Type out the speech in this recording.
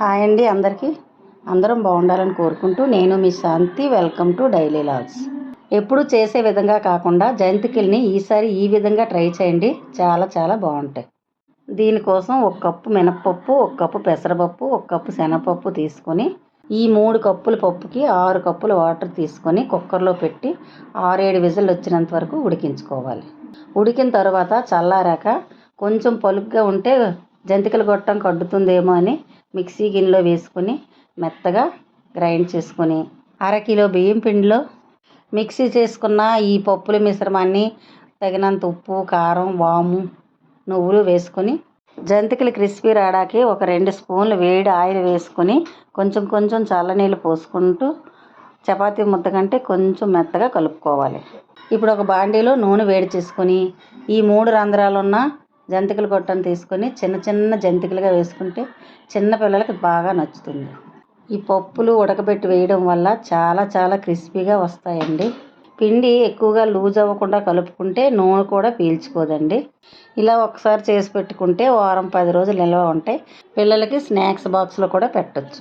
Hi అండి అందరికీ. అందరం బాగుండాలని కోరుకుంటూ నేను మీ Shanti. Welcome to daily logs. ఎప్పుడు చేసే విధంగా కాకుండా జంతికల్ని ఈసారి ఈ విధంగా ట్రై చేయండి. చాలా చాలా బాగుంటాయి. దీనికోసం ఒక కప్పు మినప్పప్పు ఒక కప్పు పెసరపప్పు ఒక కప్పు శనగపప్పు తీసుకొని ఈ మూడు కప్పుల పప్పుకి ఆరు కప్పుల వాటర్ తీసుకొని కుక్కర్లో పెట్టి ఆరేడు విజిల్ వచ్చినంత వరకు ఉడికించుకోవాలి. ఉడికిన తర్వాత చల్లారాక కొంచెం పలుగ్గా ఉంటే జంతికలు గొట్టం కడ్డుతుందేమో అని మిక్సీ గిన్నెలో వేసుకొని మెత్తగా గ్రైండ్ చేసుకొని అరకిలో బియ్యం పిండిలో మిక్సీ చేసుకున్న ఈ పప్పుల మిశ్రమాన్ని తగినంత ఉప్పు కారం వాము నువ్వులు వేసుకొని జంతికలు క్రిస్పీ రావడానికి ఒక రెండు స్పూన్లు వేడి ఆయిల్ వేసుకొని కొంచెం కొంచెం చల్లనీళ్ళు పోసుకుంటూ చపాతీ ముద్ద కంటే కొంచెం మెత్తగా కలుపుకోవాలి. ఇప్పుడు ఒక బాండీలో నూనె వేడి చేసుకొని ఈ మూడు రంధ్రాలున్న జంతికల గొట్టను తీసుకొని చిన్న చిన్న జంతికలుగా వేసుకుంటే చిన్న పిల్లలకి బాగా నచ్చుతుంది. ఈ పప్పులు ఉడకబెట్టి వేయడం వల్ల చాలా చాలా క్రిస్పీగా వస్తాయండి. పిండి ఎక్కువగా లూజ్ అవ్వకుండా కలుపుకుంటే నూనె కూడా పీల్చుకోదండి. ఇలా ఒకసారి చేసి పెట్టుకుంటే వారం పది రోజులు నిల్వ ఉంటాయి. పిల్లలకి స్నాక్స్ బాక్స్లో కూడా పెట్టచ్చు.